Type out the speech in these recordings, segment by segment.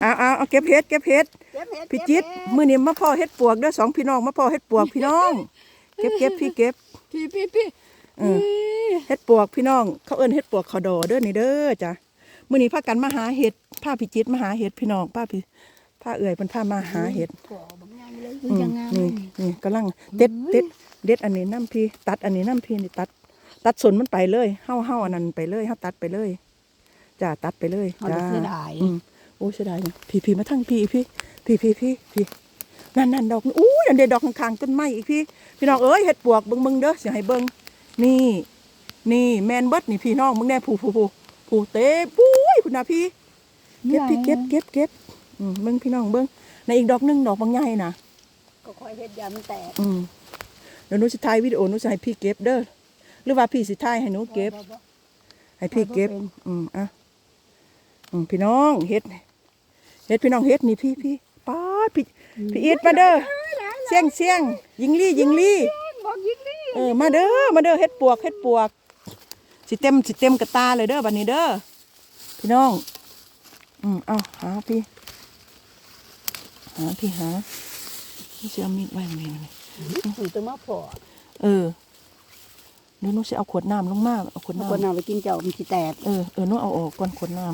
เอาเอาเอาเก็บเห็ดเก็บเห็ดเก็บเห็ดพี่จิตมื้อนี้มาพ่อเห็ดปวกเด้อสองพี่น้องมาพ่อเห็ดปวกพี่น้อง เก็บเก็บพี่เก็บพี่พี่พี่เออเห็ดปวกพี่น้อง เขาเอิ้นเห็ดปวกเขาดอเด้อนี่เด้อจ้ะมื้อนี้พากันมาหาเห็ดพาพี่จิตมาหาเห็ดพี่น้องพาพี่พาเอื่อยเพิ่นพามาหาเห็ดขอบางอย่างเลยอืมยังงามนี่นี่กำลังเด็ดเด็ดเด็ดอันนี้น้ำพี่ตัดอันนี้น้ำพี่นี่ตัด ตัดสนมันไปเลยเฮาเฮาอันนั้นไปเลยเฮาตัดไปเลยจ้าตัดไปเลยเขาจ้า จะเสียดายอืมโอ้เสียดายจังพี่พี่มาทั้งพี่พี่พี่พี่พี่พี่นั่นนั่นดอกนี่อู้นั่นเด็ดดอกข้างๆต้นไม้อีกพี่ พี่น้องเอ้ยเห็ดปวกเบิ่งเบิ่งเด้อสิให้เบิ่งนี่ นี่แมนเบิดนี่พี่น้องมึงแน่ผู้ผู้ผู้ผู้เต้ปุ้ยคุณนะพี่เก็บพี่เก็บเก็บเก็บอืมเบิ่งพี่น้องเบิ่งในอีกดอกหนึงดอกบางใหญ่นะก็คอยเห็ดยามันแตกอืมเดี๋ยวหนูจะถ่ายวิดีโอหนูจะให้พี่เก็บเด้อหรือว่าพี่สิถ่ายให้หนูเก็บ ให้พี่เก็บ อืมอะอืมพี่น้องเฮ็ด เฮ็ดพี่น้องเฮ็ดนี่พี่พี่ป้าดพี่พี่อีทมาเด้อเสียงเสียงยิงลี่ยิงลี่บอกยิงดิเออมาเด้อมาเด้อเฮ็ดปวกเฮ็ดปวกสิเต็มสิเต็มกระตาเลยเด้อบัดนี้เด้อพี่น้องอืมเอาหาพี่หาพี่หานี่สิเอามีดไว้ไหมนี่ถือตัวมาพอเออเดี๋ยวหนูสิเอาขวดน้ำลงมาเอาขวดคนน้ำเอาไปกินเจ้ามันสิแตกเออเออหนูเอาออกก่อนขวดน้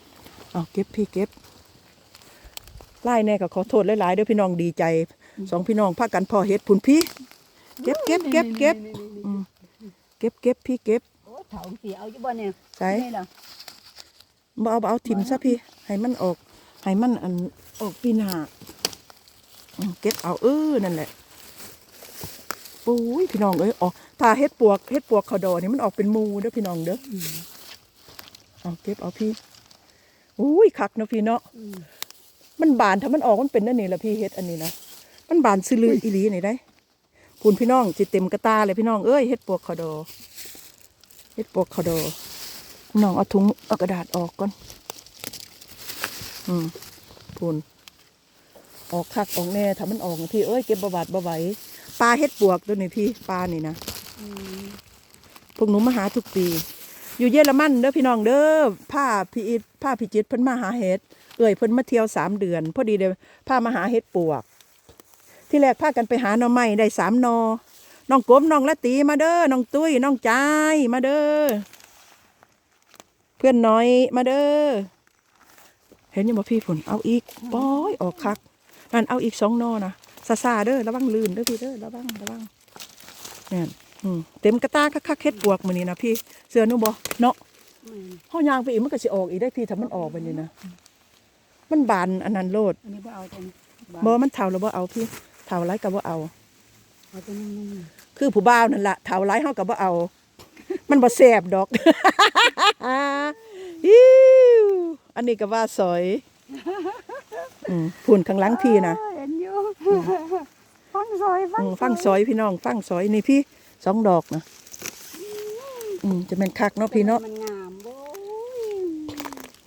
ำเอาเก็บพี่เก็บ ไล่แน่ก็ขอโทษหลายๆเด้อพี่น้องดีใจสองพี่น้องพากันพอเฮ็ดพุ่นพี่เก็บเก็บเก็บเก็บอืมเก็บเก็บพี่เก็บโอ้เถาสีเอาอยู่บ่เนี่ยใส่นี่เหรอบ่เอาบ่เอาถิ่มซะพี่ ให้มันออก ให้มันอันออกปีหน้าอืมเก็บเอาเออนั่นแหละปุ้ยพี่น้องเอ้ยอ๋อถ้าเฮ็ดปวกเฮ็ดปวกเขาดอนี่มันออกเป็นหมูเด้อพี่น้องเด้ออเอาเก็บเอาพี่อุ้ยคักเนาะพี่เนาะอื มมันบานถ้ามันออกมันเป็นนั่นนี่ละพี่เฮ็ดอันนี้นะมันบานซื้อลืออีหลีนี่ได้พูนพี่น้องจิเต็มกระตาเลยพี่น้องเอ้ยเฮ็ดปวกเขาดอเฮ็ดปวกเขาดอพี่น้องเอาถุงเอากระดาษออกก่อน อืมพูนออกคักออกแน่ถ้ามันออกนะพี่เอ้ยเก็บบาบาดบาไหวปลาเฮ็ดปวกตัวนี้พี่ปลานี่นะอืมพวกหนูมาหาทุกปี อยู่เยอรมันเด้อพี่น้องเด้อผ้าพี่อิดผ้าพี่จิตเพิ่นมาหาเห็ดเอ่ยเพิ่นมาเที่ยวสามเดือน พอดีเด้อพามาหาเห็ดปวก ที่แรกพากันไปหาหน่อไม้ได้สามนอน้องกบน้องละตีมาเด้อน้องตุ้ยน้องจายมาเด้อเพื่อนน้อยมาเด้อเห็นยังบ่พี่ผุนเอาอีกปอยออกคักนั่นเอาอีกสองนอนะซาซาเด้อระวังลื่นเด้อพี่เด้อระวังระวังเนี่ย อืมเต็มกระตาคักๆเฮ็ดปวกมื้อนี้นะพี่เสือหนูบ่เนาะอืมเฮายางไปอีกมันก็สิออกอีกได้พี่ถ้ามันออกไปนี่นะมันบานอันนั้นโลดอันนี้บ่เอาตรงนี้บ่มันเท่าแล้วบ่เอาพี่เท่าไรก็บ่เอาเอาตรงนี้คือผู้บ่าวนั่นล่ะเท่าไรเฮาก็บ่เอา มันบ่แซ่บดอกอิ๊วอันนี้ก็ว่าสอยอืมพุ่นข้างหลังพี่นะเห็นอยู่ฟังซอยฟัอืงมฟังซอยพี่น้อง ฟังซอยนี่พี่ สองดอกนะอืมจะเป็นคักเนาะพี่เนาะมันงามโว้ย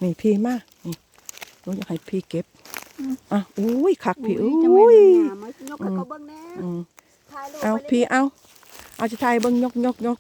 นี่พี่มานี่หนูอยากให้พี่เก็บอะอุ้ยคักพี่อุ้อุ้ยยจะไม่มันงามมันยกให้เขาเบิ่งแน่อืมถ่ายรูปเอาไว้ลย พี่เอา เอาจะทายเบิ้งยกยกยก